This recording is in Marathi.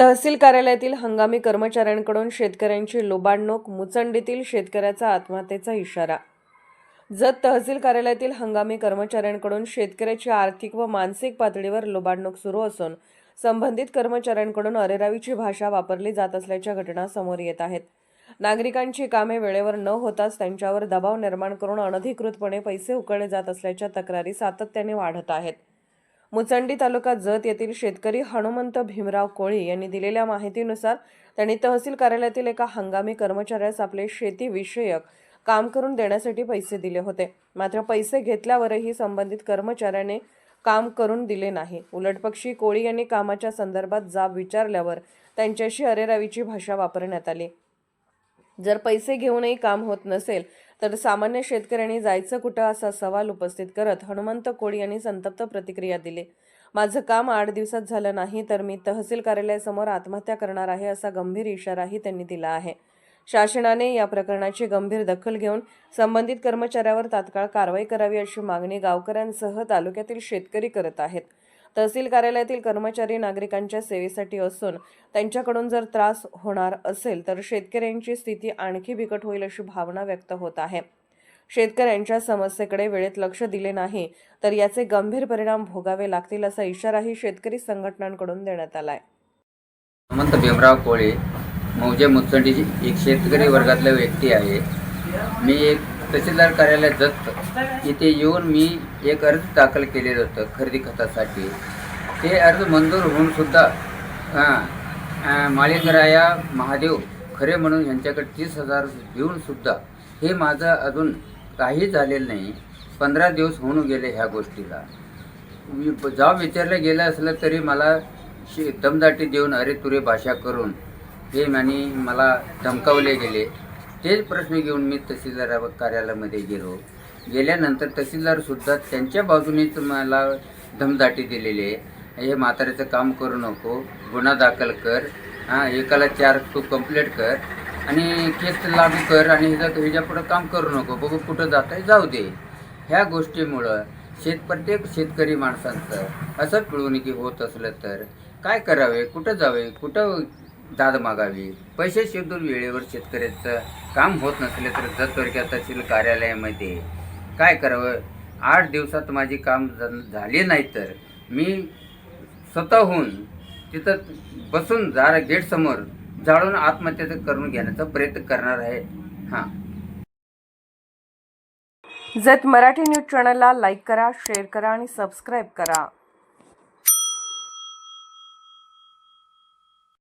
तहसील कार्यालयातील हंगामी कर्मचाऱ्यांकडून शेतकऱ्यांची लोबाडणूक मुचंडीतील शेतकऱ्याचा आत्महत्येचा इशारा. जत तहसील कार्यालयातील हंगामी कर्मचाऱ्यांकडून शेतकऱ्याची आर्थिक व मानसिक पातळीवर लोबाडणूक सुरू असून संबंधित कर्मचाऱ्यांकडून अरेरावीची भाषा वापरली जात असल्याच्या घटना समोर येत आहेत. नागरिकांची कामे वेळेवर न होताच त्यांच्यावर दबाव निर्माण करून अनधिकृतपणे पैसे उकळले जात असल्याच्या तक्रारी सातत्याने वाढत आहेत. मुचंडी तालुका जत येथील शेतकरी हनुमंत भीमराव कोळी यांनी दिलेल्या माहितीनुसार त्यांनी तहसील कार्यालयातील एका हंगामी कर्मचाऱ्यास आपले शेतीविषयक काम करून देण्यासाठी पैसे दिले होते. मात्र पैसे घेतल्यावरही संबंधित कर्मचाऱ्याने काम करून दिले नाही. उलटपक्षी कोळी यांनी कामाच्या संदर्भात जाब विचारल्यावर त्यांच्याशी अरेरावीची भाषा वापरण्यात आली. जर पैसे घेऊनही काम होत नसेल तर सामान्य शेतकऱ्यांनी जायचं कुठं असा सवाल उपस्थित करत हनुमंत कोळी यांनी संतप्त प्रतिक्रिया दिली. माझं काम आठ दिवसात झालं नाही तर मी तहसील कार्यालयासमोर आत्महत्या करणार आहे असा गंभीर इशाराही त्यांनी दिला आहे. शासनाने या प्रकरणाची गंभीर दखल घेऊन संबंधित कर्मचाऱ्यावर तात्काळ कारवाई करावी अशी मागणी गावकऱ्यांसह तालुक्यातील शेतकरी करत आहेत. तहसील कार्यालयातील कर्मचारी नागरिकांच्या सेवेसाठी असून त्यांच्याकडून जर त्रास होणार असेल तर शेतकऱ्यांची स्थिती आणखी बिकट होईल अशी भावना व्यक्त होत आहे. शेतकऱ्यांच्या समस्येकडे वेळेत लक्ष दिले नाही तर याचे गंभीर परिणाम भोगावे लागतील असा इशाराही शेतकरी संघटनांकडून देण्यात आलाय. हनुमंत भीमराव कोळे मौजे मुचंडीची एक शेतकरी वर्गातला व्यक्ती आहे. मी एक तहसीलदार कार्यालयात जत इथे येऊन मी एक अर्ज दाखल केलेलं होतं खरेदी खतासाठी. ते अर्ज मंजूर होऊन सुद्धा माळीगराया महादेव खरे म्हणून यांच्याकडे तीस हजार देऊन सुद्धा हे माझं अजून काही झालेलं नाही पंधरा दिवस होऊन गेले ह्या गोष्टीला. मी जाव विचारलं गेलं असलं तरी मला शे दमदाटी देऊन अरे तुरे भाषा करून हे आणि मला धमकावले गेले. तेच प्रश्न घेऊन मी तहसीलदार कार्यालयामध्ये गेलो. गेल्यानंतर तहसीलदारसुद्धा त्यांच्या बाजूनेच मला धमदाटी दिलेली आहे. हे म्हाताऱ्याचं काम करू नको गुन्हा दाखल कर हां एकाला चार तू कंप्लीट कर आणि केस लागू कर आणि ह्याच्या ह्याच्यापुढं काम करू नको बघू कुठं जात आहे जाऊ दे. ह्या गोष्टीमुळं शेत प्रत्येक शेतकरी माणसांचं असं पिळवणुकी होत असलं तर काय करावे कुठं जावे कुठं दाद मागावी. पैसे शेड्यूल वेळेवर शेतकऱ्याचं काम होत नसले तर जत तहसील कार्यालयामध्ये काय करावं? आठ दिवसात माझी काम झ- झाले नाही तर मी स्वतःहून तिथं बसून जारा गेटसमोर जाळून आत्महत्या करून घेण्याचा प्रयत्न करणार आहे. हां. जत मराठी न्यूज चॅनलला लाईक करा शेअर करा आणि सबस्क्राईब करा.